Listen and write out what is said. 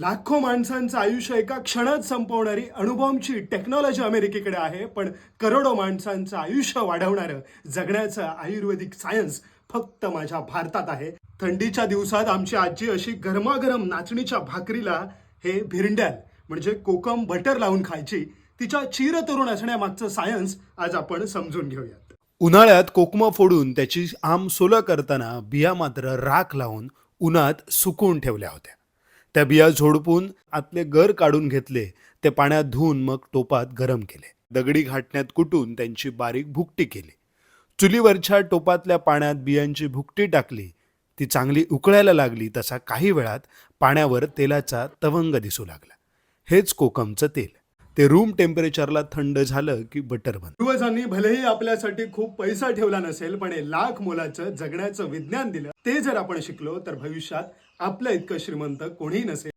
लाखो माणसांचं आयुष्य एका क्षणात संपवणारी अणुबॉम्बची टेक्नॉलॉजी अमेरिकेकडे आहे पण करोडो माणसांचं आयुष्य वाढवणारं जगण्याचं आयुर्वेदिक सायन्स फक्त माझ्या भारतात आहे. थंडीच्या दिवसात आमची आजी अशी गरमागरम नाचणीच्या भाकरीला हे भिरंड्याल म्हणजे कोकम बटर लावून खायची. तिच्या चिरतरुण असण्यामागचं सायन्स आज आपण समजून घेऊयात. उन्हाळ्यात कोकमा फोडून त्याची आम सोलं करताना बिया मात्र राख लावून उन्हात सुकून ठेवल्या होत्या. त्या बिया झोडपून आतले गर काढून घेतले ते पाण्यात धुवून मग टोपात गरम केले. दगडी घाटण्यात कुटून त्यांची बारीक भुकटी केली. चुलीवरच्या टोपातल्या पाण्यात बियांची भुकटी टाकली. ती चांगली उकळायला लागली तसा काही वेळात पाण्यावर तेलाचा तवंग दिसू लागला. हेच कोकमचं तेल. ते रूम टेम्परेचरला थंड झालं की बटर बन पूर्वजांनी भलेही आपल्यासाठी खूप पैसा ठेवला नसेल पण हे लाख मोलाचं जगण्याचं विज्ञान दिलं. ते जर आपण शिकलो तर भविष्यात आपल्या इतकं श्रीमंत कोणीही नसेल.